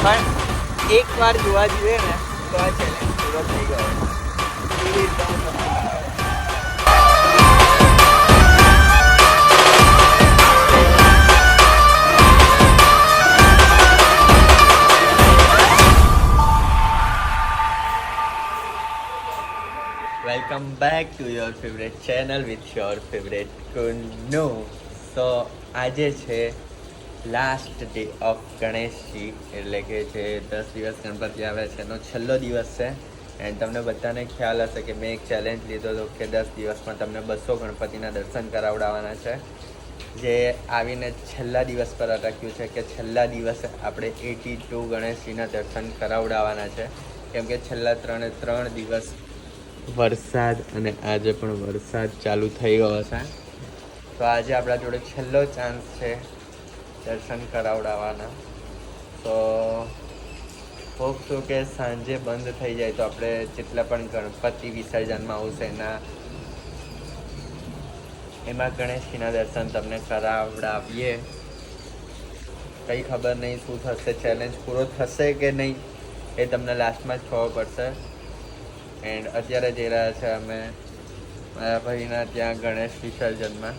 પણ એક વાર જોવા જઈએ ને તો આ ચેલેન્જ પૂરો થઈ ગયો એવી રીતના હું તમને welcome back to your favourite channel with your favourite Kunu so આજે છે લાસ્ટ ડે ઓફ ગણેશજી એટલે કે જે દસ દિવસ ગણપતિ આવે છે, એનો છેલ્લો દિવસ છે. એન્ડ તમને બધાને ખ્યાલ હશે કે મેં એક ચેલેન્જ લીધો હતો કે દસ દિવસમાં તમને બસો ગણપતિના દર્શન કરાવડાવવાના છે. જે આવીને છેલ્લા દિવસ પર અટક્યું છે કે છેલ્લા દિવસે આપણે એટી ટુ ગણેશજીના દર્શન કરાવડાવવાના છે. કેમ કે છેલ્લા ત્રણે ત્રણ દિવસ વરસાદ અને આજે પણ વરસાદ ચાલુ થઈ ગયો છે. તો આજે આપણા જોડે છેલ્લો ચાન્સ છે. દર્શન કરાવડાવવાના. તો હોપ છું કે સાંજે બંધ થઈ જાય તો આપણે જેટલા પણ ગણપતિ વિસર્જનમાં આવશે એના એમાં ગણેશજીના દર્શન તમને કરાવડાવીએ. કંઈ ખબર નહીં શું થશે ચેલેન્જ પૂરો થશે કે નહીં એ તમને લાસ્ટમાં જ ખબર પડશે. એન્ડ અત્યારે જઈ રહ્યા છે અમે મારા ભાઈના ત્યાં ગણેશ વિસર્જનમાં.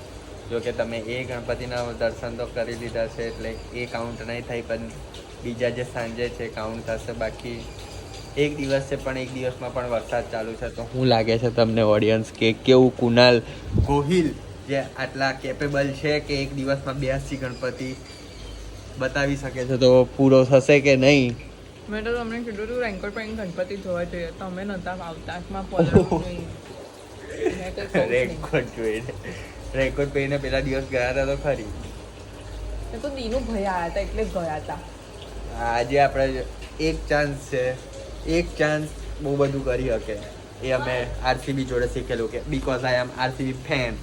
જો કે તમે એ ગણપતિના દર્શન તો કરી લીધા છે એટલે એ કાઉન્ટ નહીં થાય પણ બીજા જે સાંજે છે કાઉન્ટ થશે બાકી એક દિવસ છે પણ એક દિવસમાં પણ વરસાદ ચાલુ છે. તો શું લાગે છે તમને ઓડિયન્સ કે કેવું કુનાલ ગોહિલ જે આટલા કેપેબલ છે કે એક દિવસમાં બ્યાસી ગણપતિ બતાવી શકે છે તો પૂરો થશે કે નહીં? મેં તો તમને કીધું હતું રેન્કોટ પર ગણપતિ જોવા જોઈએ. તમે નહોતા આવતા. રેન્કોટ પલળવું મેં કંઈ કહું જ નહીં. રેકોર્ડ જોઈને. રેકોર્ડ પહેરીને પેલા દિવસ ગયા હતા તો ખરી. તો દીનું ભય આવ્યા હતા એટલે જ ગયા હતા આજે આપણે એક ચાન્સ છે. એક ચાન્સ બહુ બધું કરી શકે. એ અમે આરસીબી જોડે શીખેલું કે because I am RCB fan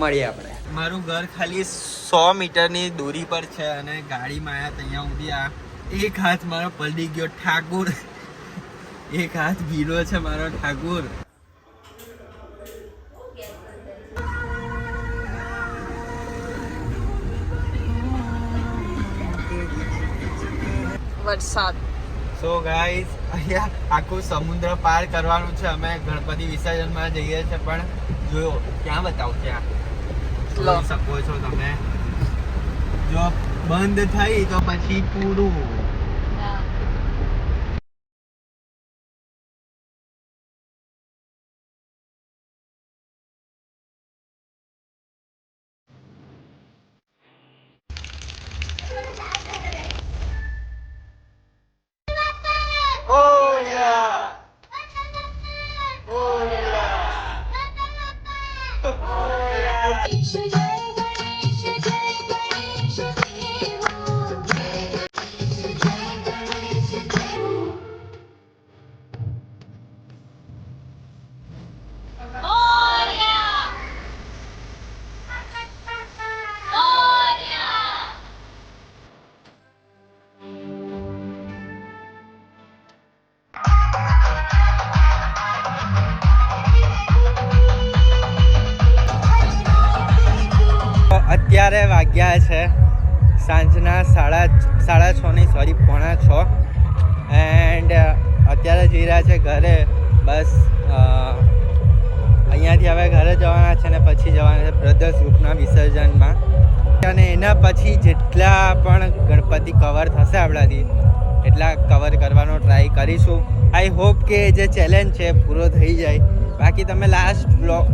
મળીએ આપણે. મારું ઘર ખાલી સો મીટરની દૂરી પર છે અને ગાડીમાં આવ્યા ત્યાં સુધી આ એક હાથ મારો પલડી ગયો ઠાકુર. એક હાથ ગીરો છે મારો ઠાકુર. વરસાદ. સો ગાઈઝ અહીંયા આખું સમુદ્ર પાર કરવાનું છે. અમે ગણપતિ વિસર્જનમાં જઈએ છીએ પણ જોયો ક્યાં બતાવું ત્યાં. જોઈ શકો છો તમે. જો બંધ થઈ તો પછી પૂરું. અત્યારે વાગ્યા છે. સાંજના સાડા સાડા છ નહીં સોરી પોણા છ. એન્ડ અત્યારે જઈ રહ્યા છે ઘરે. બસ અહીંયાથી હવે ઘરે જવાના છે ને પછી જવાના છે બ્રધર્સ ગ્રુપના વિસર્જનમાં. અને એના પછી જેટલા પણ ગણપતિ કવર થશે આપણાથી, એટલા કવર કરવાનો ટ્રાય કરીશું. આઈ હોપ કે જે ચેલેન્જ છે પૂરો થઈ જાય. બાકી તમે લાસ્ટ બ્લોગ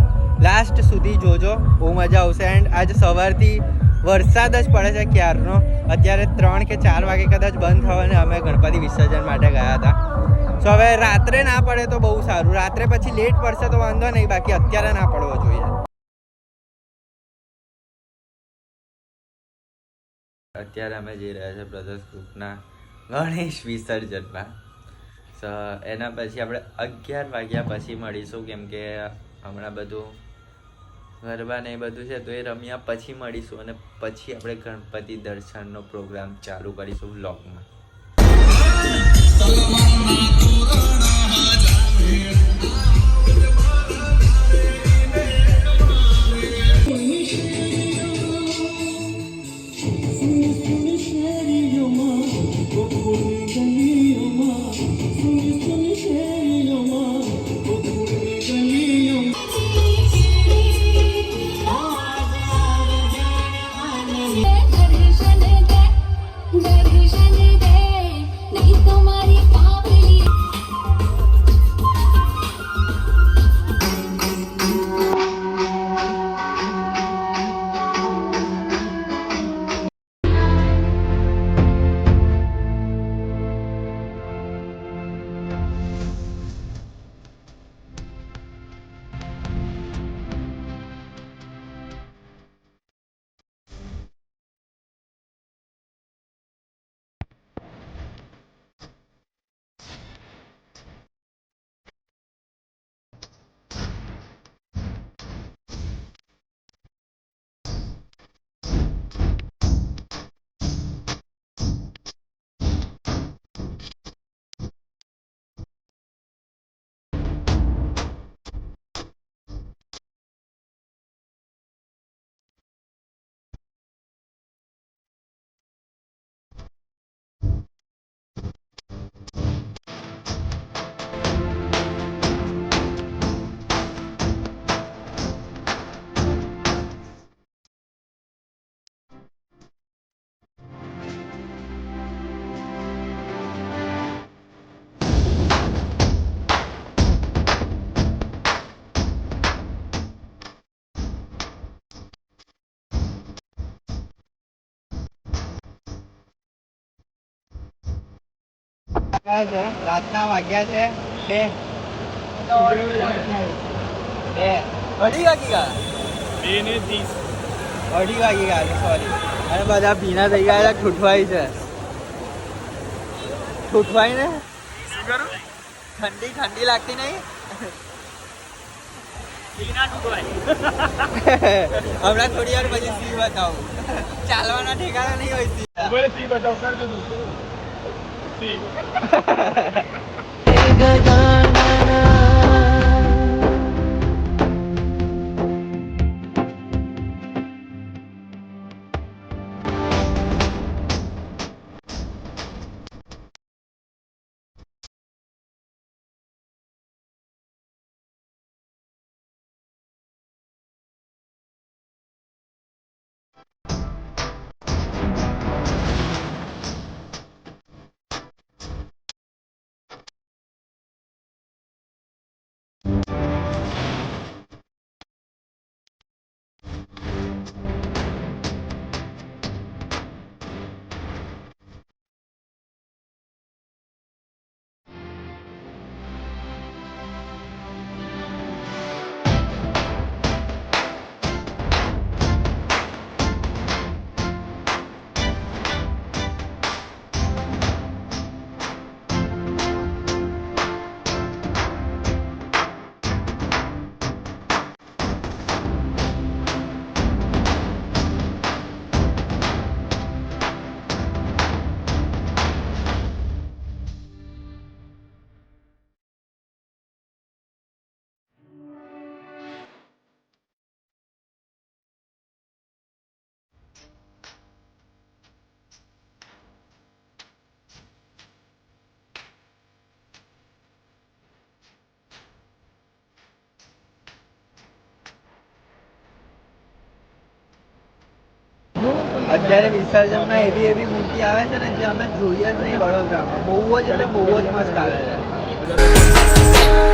લાસ્ટ સુધી જોજો, બહુ મજા આવશે. એન્ડ આજે સવારથી વરસાદ જ પડે છે ક્યારનો? અત્યારે ત્રણ કે ચાર વાગે કદાચ બંધ થવાને અમે ગણપતિ વિસર્જન માટે ગયા હતા. સો હવે રાત્રે ના પડે તો બહુ સારું. રાત્રે પછી લેટ પડશે તો વાંધો નહીં. બાકી અત્યારે ના પડવો જોઈએ. અત્યારે અમે જઈ રહ્યા છે બ્રધર્સ ગ્રુપના ગણેશ વિસર્જનમાં. સો એના પછી આપણે અગિયાર વાગ્યા પછી મળીશું. કેમ કે હમણાં બધું ગરબા ને એ બધું છે, તો એ રમ્યા પછી મળીશું અને પછી આપણે ગણપતિ દર્શનનો પ્રોગ્રામ ચાલુ કરીશું વ્લોગમાં. રાતના વાગ્યા છે. બે. બે. અઢી વાગી ગયા? અઢી વાગી ગયા સોરી અને બધા ભીના થઈ ગયા છે ઠૂઠવાઈ છે. ઠૂઠવાઈ ને? ઠંડી ઠંડી લાગતી નહીં? હમણાં થોડી વાર પછી સી બતાવું. ચાલવાના ઠેકાણા નહીં હોય સી. see. અત્યારે વિસર્જનમાં એવી એવી મૂર્તિ આવે છે ને જે અમે જોઈએ જ નહીં વડોદરામાં. બહુ જ એટલે બહુ જ મસ્ત આવે છે.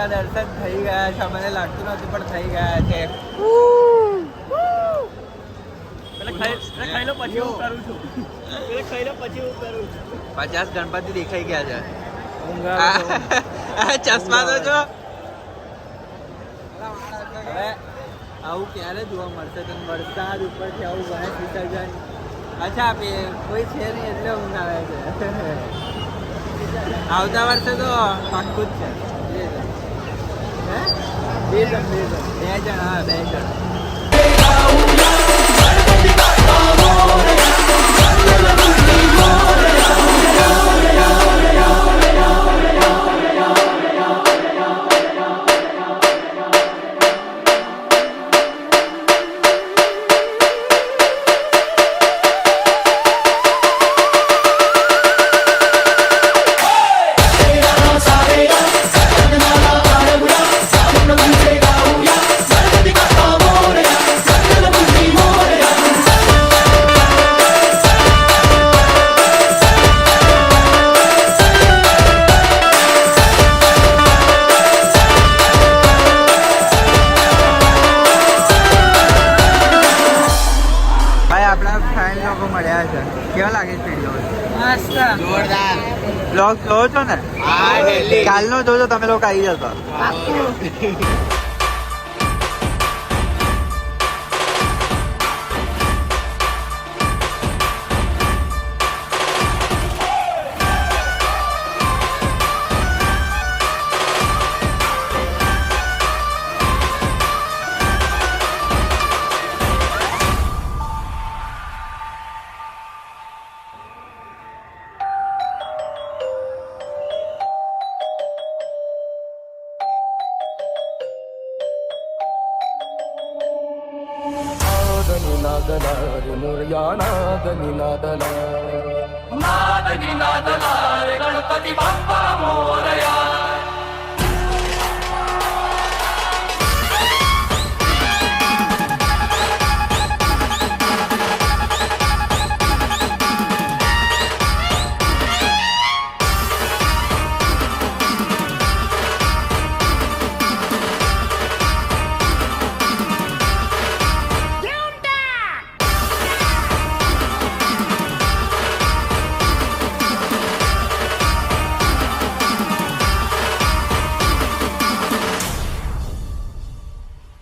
ગણપતિના દર્શન થઈ ગયા છે. મને લાગતું નથી પણ થઈ ગયા છે. પચાસ ગણપતિ દેખાઈ ગયા છે. ચશ્મા તો જો. આવું ક્યારે જોવા મળશે? તને વરસાદ ઉપરથી આવું ગણેશ વિસર્જન અચ્છા કોઈ છે નહીં એટલે ઊંઘ આવે છે. આવતા વર્ષે તો પાક્કું જ છે? બે જણ બે જણ. બે હા બે જણ. કેવા લાગે છે વીડિયો મસ્ત. જોરદાર. બ્લોગ જોવો છો ને? કાલનો જોજો તમે લોકો આવી જશો. नादला रे मोरया नादनी नादला नादनी नादला गणपती बाप्पा मोरया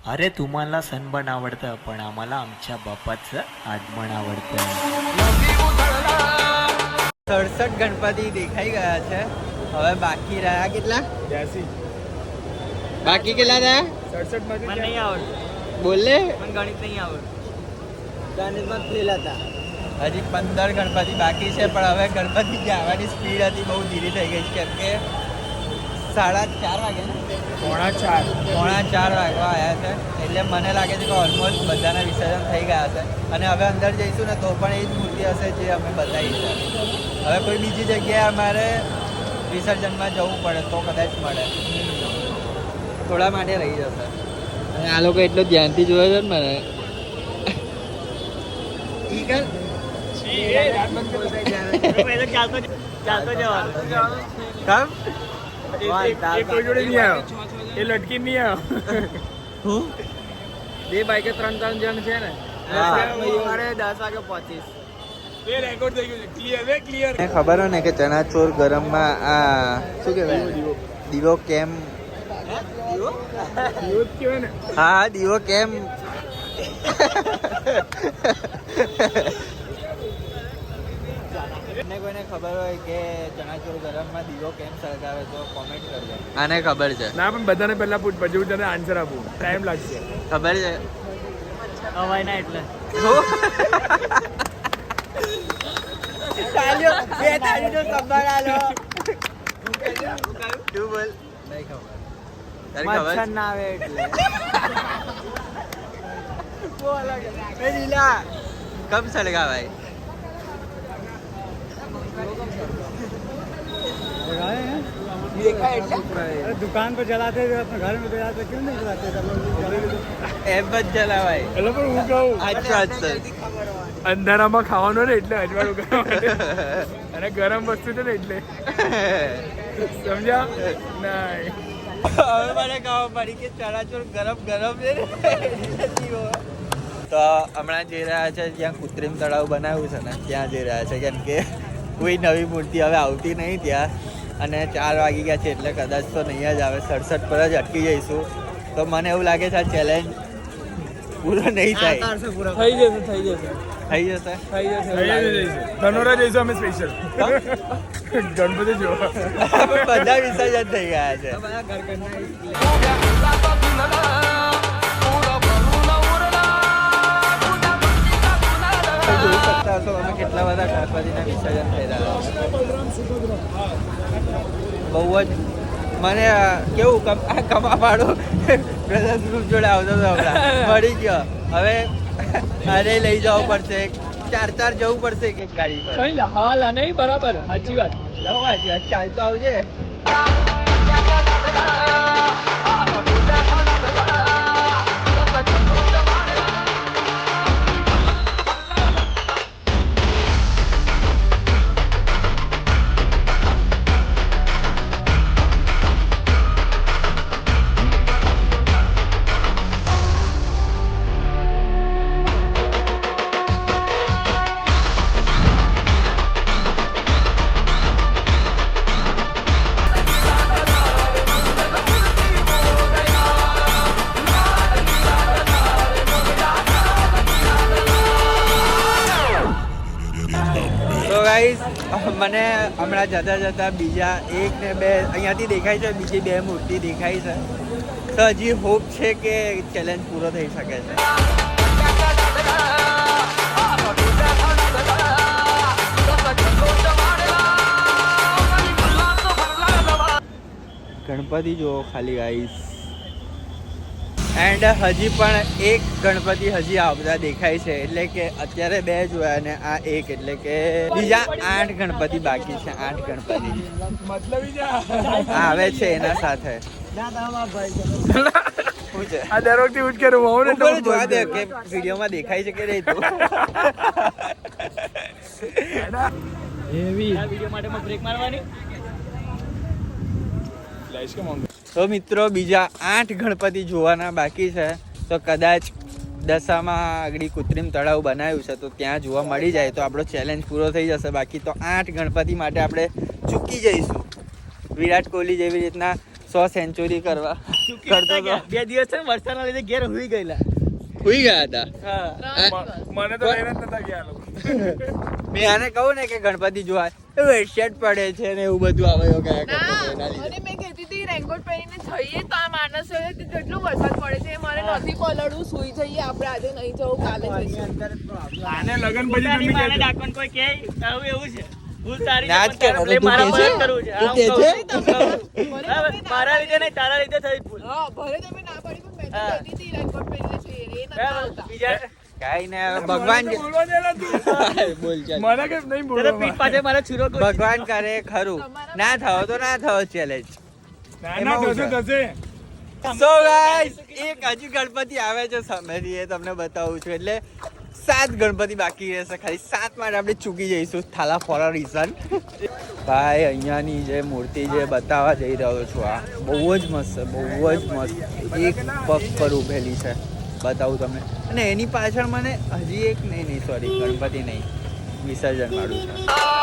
अरे तुम्हाला सनबर्न आवडतं पण आम्हाला आमच्या बापाचं आगमन आवडतं સડસઠ ગણપતિ દેખાઈ ગયા છે હવે બાકી રહ્યા કેટલા બાકી કેટલા રહ્યા મને નહીં આવડતું બોલે મને ગણિત નહીં આવડતું ગણિતમાં ફેલ હતા હજી પંદર ગણપતિ બાકી છે પણ હવે ગણપતિ જે આવવાની સ્પીડ હતી બહુ ધીરી થઈ ગઈ છે કેમ કે સાડા ચાર વાગે ને? પોણા ચાર. પોણા ચાર વાગવા આવ્યા છે. એટલે મને લાગે છે કે ઓલમોસ્ટ બધાના વિસર્જન થઈ ગયા છે. અને હવે અંદર જઈશું ને તો પણ એ જ મૂર્તિ હશે જે અમે બતાવી છે. હવે કોઈ બીજી જગ્યાએ અમારે વિસર્જનમાં જવું પડે તો કદાચ મળે. થોડા માટે રહી જશે. અને આ લોકો એટલું ધ્યાનથી જોવે છે ને મને ઠીક છે ચાલતો જવાનું એ કોઈ જોડે નહીં આવ્યો. એ લટકી નહીં આવ્યો. હું? બે બાઈકે ત્રણ ત્રણ જણ છે ને. મારે દસ વાગે પહોંચીશ. ખબર હોય ને કે ચણાચોર ગરમમાં આ શું કહેવાય? દીવો. કેમ? હા દીવો કેમ? તમને કોઈને ખબર હોય કે ચણાચોર ગરમમાં દીવો કેમ સળગાવે તો કોમેન્ટ કરજો. આને ખબર છે. ના પણ બધાને પહેલા પૂછ પછી હું તને આન્સર આપું. ટાઈમ લાગશે. ખબર છે? અવાય ના એટલે. તાળીઓ બે તાળીનો સંભાળ આલો. તું બોલ? નહીં ખબર. તારી ખબર ના આવે એટલે. એ લીલા. કબ સળગાવાય? दुकान पर जलाते थे अपने घर में जलाते क्यों नहीं जलाते એમ જ જલાવાય એટલે પણ હું કહું અચ્છા અચ્છા અંધારામાં ખાવાનું ને એટલે અજવાળું કરવા માટે અને ગરમ વસ્તુ છે ને એટલે સમજ્યા નહીં હવે મને ખબર પડી કે ચણાચોર ગરમ ગરમ છે ને એની હોય. તો હમણાં જઈ રહ્યા છે જ્યાં કૃત્રિમ તળાવ બનાવ્યું છે ને ત્યાં જઈ રહ્યા છે કેમ કે કોઈ નવી મૂર્તિ હવે આવતી નહીં ત્યાં. અને ચાર વાગી ગયા છે એટલે કદાચ તો નહીં જ આવે. સડસઠ પર જ અટકી જઈશું. તો મને એવું લાગે છે આ ચેલેન્જ પૂરો નહીં થાય. થઈ જશે થઈ જશે. થઈ જશે? થઈ જશે ધનોરા જઈશું અમે સ્પેશિયલ ગણપતિ જોવા. બધા વિસર્જન થઈ ગયા છે. અમે કેટલા બધા ગણપતિના વિસર્જન થયેલા બહુ જ. મને કેવું કમ આ કમા પાડો બ્રધર્સ ગ્રુપ જોડે આવતો હતો હમણાં. મળી ગયો. હવે અરે લઈ જવું પડશે. ચાર ચાર જવું પડશે એક એક ગાડી પર. કઈ હાલ નહીં બરાબર. સાચી વાત. સાચી વાત ચાલતો આવજે. મને હમણાં જતા જતા બીજા એક ને બે, અહીંયાથી દેખાય છે, બીજી બે મૂર્તિ દેખાય છે. તો હજી હોપ છે કે ચેલેન્જ પૂરો થઈ શકે છે. ગણપતિ જુઓ ખાલી ગાઈસ એન્ડ હજી પણ એક ગણપતિ હજી આવતા દેખાય છે. એટલે કે અત્યારે બે જોયા અને આ એક એટલે કે બીજા આઠ ગણપતિ બાકી છે આઠ ગણપતિ. આવે છે એના સાથે. આ દર વખતે ઉઠ કે ને જોવા દે કે વિડીયોમાં દેખાય છે કે નહીં તો? લાઈશ કે તો મિત્રો બીજા આઠ ગણપતિ જોવાના બાકી છે. તો કદાચ દશામાં આગળ કૃત્રિમ તળાવ બનાવ્યું છે તો ત્યાં જોવા મળી જાય. તો આપણો ચેલેન્જ પૂરો થઈ જશે. બાકી તો આઠ ગણપતિ માટે આપણે ચૂકી જઈશું. વિરાટ કોહલી જેવી રીતના સો સેન્ચુરી કરવા કરતો હતો બે દિવસ વરસાદના લીધે ઘેર હુઈ ગયેલા. હુઈ ગયા હતા. મને તો લઈને નતા ગયા મેં આને કહું ને કે ગણપતિ જોવા એ વેટશેટ પડે છે ને એવું બધું આવે. એવું કયા કરતો એના લીધે. રેનકોટ પહેરીને જઈએ તો આ માણસ કેટલો વરસાદ પડે છે મારે નથી પલળવું સુઈ જઈએ આપણે આજે નહીં જવું કાલે આને લગન પછી તમે કહેજો. ડાકણ કોઈ કે આવું એવું છે. ભૂલ તારી ના જ મારા કે કરવું છે. તું કે છે? કહું છું. ભલે બરાબર, તમે ના મારા લીધે નહીં તારા લીધે થઈ ભૂલ. હા ભલે તમે ના પાડી પણ મેં તો હા. કહેતી રેનકોટ પહેરીને જઈએ એ નથી આવતા. બીજા? કાંઈ ને હવે ભગવાન મને મને કેમ નહીં તારા. ભગવાન કરે ખરું. ના થયો તો ના થયો ચેલેન્જ. સો ગાઈસ એક હજી ગણપતિ આવે છે સમયથી એ તમને બતાવું છું. એટલે સાત ગણપતિ બાકી રહેશે ખાલી સાત માટે આપણે ચૂકી જઈશું થાલા ફોર અ રીઝન ભાઈ અહીંયાની જે મૂર્તિ જે બતાવવા જઈ રહ્યો છું આ બહુ જ મસ્ત છે બહુ જ મસ્ત. એક પગ પર ઉભેલી છે બતાવું તમને. અને એની પાછળ મને હજી એક નહીં નહીં સોરી ગણપતિ નહીં વિસર્જન વાળું છે.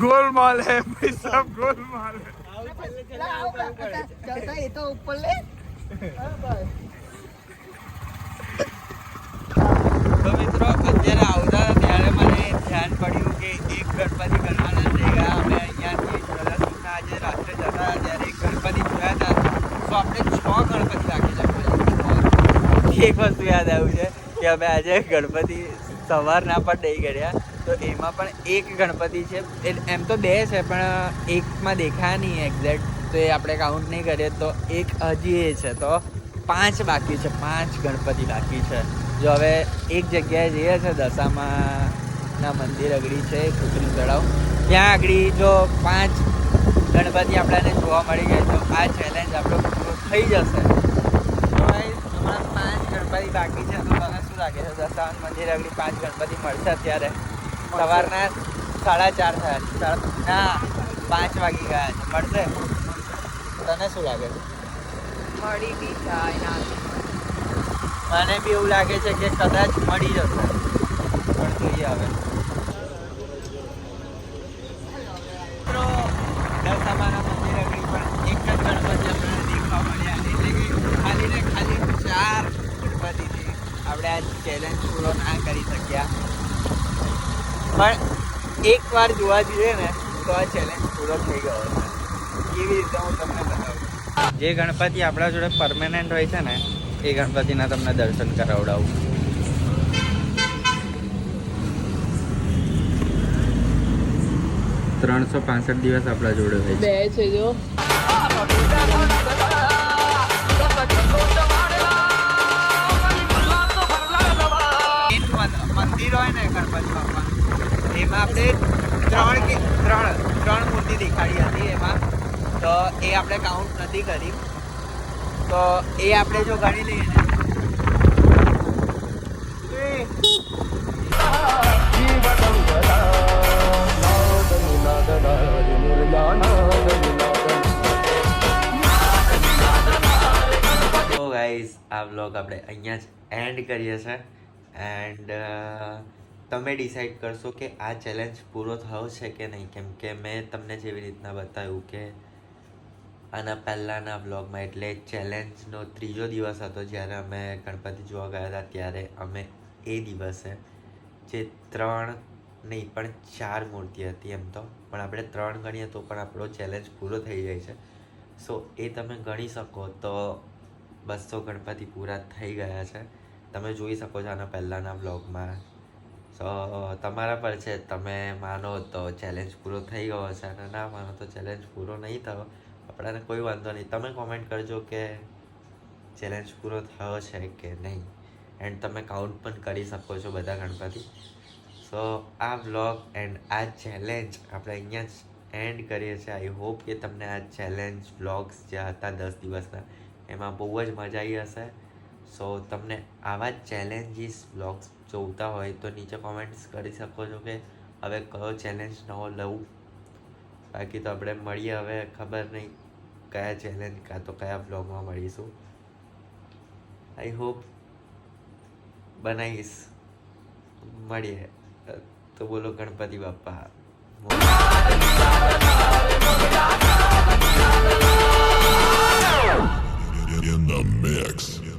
ગોલમાલ હે, ભાઈ સબ ગોલમાલ હે. તો ઉપર લે તો મિત્રો અત્યારે આવતા ત્યારે મને ધ્યાન પડ્યું કે એક ગણપતિ ગણવાના છે. અમે અહીંયાથી જલાસુરના આજે રાત્રે જતા ત્યારે એક ગણપતિ જોયા હતા. તો આપણે છ ગણપતિ રાખેલા એક વસ્તુ યાદ આવ્યું છે કે અમે આજે ગણપતિ સવારના પણ નહીં કર્યા. તો એમાં પણ એક ગણપતિ છે. એમ તો બે છે, પણ એકમાં દેખાયા નહીં એક્ઝેક્ટ તો એ આપણે કાઉન્ટ નહીં કરીએ. તો એક હજી એ છે, તો પાંચ બાકી છે. પાંચ ગણપતિ બાકી છે. જો હવે એક જગ્યાએ જઈએ છે, દશામાના મંદિર અગડી છે કૃત્રિમ તળાવ. ત્યાં આગળ જો પાંચ ગણપતિ આપણાને જોવા મળી ગયા તો આ ચેલેન્જ આપણો પૂરો થઈ જશે. હમણાં પાંચ ગણપતિ બાકી છે. તો તમે શું લાગે છે? દશામાન મંદિર આગળ પાંચ ગણપતિ મળશે અત્યારે? સવારના સાડા ચાર થયા છે. ના પાંચ વાગી ગયા છે. મળશે? તને શું લાગે? છે મળી બી જાય ના મને બી એવું લાગે છે કે કદાચ મળી જશે. પણ જોઈએ હવે મિત્રો, દશામાના મંદિર આગળ પણ એક જ ગણપતિ આપણને દેખવા મળ્યા એટલે કે ખાલી ને ખાલી ચાર ગણપતિથી આપણે આ ચેલેન્જ પૂરો ના કરી શક્યા પણ એક વાર જોવા જઈએ ને તો આ ચેલેન્જ પૂરો થઈ ગયો છે કેવી રીતે હું તમને બતાવું? જે ગણપતિ આપણા જોડે પરમેનન્ટ હોય છે ને એ ગણપતિના તમને દર્શન કરાવડાવું. ત્રણસો પાસઠ દિવસ આપણા જોડે હોય બે છે જો. એમાં આપણે ત્રણ કે ત્રણ ત્રણ મૂર્તિ દેખાડી હતી એમાં. તો એ આપણે કાઉન્ટ નથી કરી. તો એ આપણે જો ગણી લઈએ ગાઈઝ આ બ્લોગ આપણે અહીંયા જ એન્ડ કરીએ છીએ. એન્ડ તમે ડિસાઈડ કરશો કે આ ચેલેન્જ પૂરો થયો છે કે નહીં? કેમ કે મેં તમને જેવી રીતના બતાવ્યું કે આના પહેલાંના વ્લોગમાં એટલે ચેલેન્જનો ત્રીજો દિવસ હતો જ્યારે અમે ગણપતિ જોવા ગયા હતા, ત્યારે અમે એ દિવસે જે ત્રણ નહીં, પણ ચાર મૂર્તિ હતી એમ તો. પણ આપણે ત્રણ ગણીએ તો પણ આપણો ચેલેન્જ પૂરો થઈ જાય છે. સો એ તમે ગણી શકો તો બસો ગણપતિ પૂરા થઈ ગયા છે. તમે જોઈ શકો છો આના પહેલાંના બ્લોગમાં સો તમારા પર છે, તમે માનો તો ચેલેન્જ પૂરો થઈ ગયો હશે અને ના માનો તો ચેલેન્જ પૂરો નહીં થયો. આપણાને કોઈ વાંધો નહીં. તમે કોમેન્ટ કરજો કે ચેલેન્જ પૂરો થયો છે કે નહીં. એન્ડ તમે કાઉન્ટ પણ કરી શકો છો બધા ગણપતિ. સો આ વ્લોગ એન્ડ આ ચેલેન્જ આપણે અહીંયા જ એન્ડ કરીએ છીએ. આઈ હોપ કે તમને આ ચેલેન્જ વ્લોગ્સ જે હતા દસ દિવસના, એમાં બહુ જ મજા આવી હશે. સો તમને આવા ચેલેન્જીસ વ્લોગ્સ જોતા હોય તો નીચે કોમેન્ટ્સ કરી શકો છો કે હવે કયો ચેલેન્જ નવો લઉં. બાકી તો આપણે મળીએ હવે, ખબર નહીં કયા ચેલેન્જ કાં તો કયા બ્લોગમાં મળીશું. આઈ હોપ બનાવીશ. મળીએ. તો બોલો ગણપતિ બાપા. In the mix.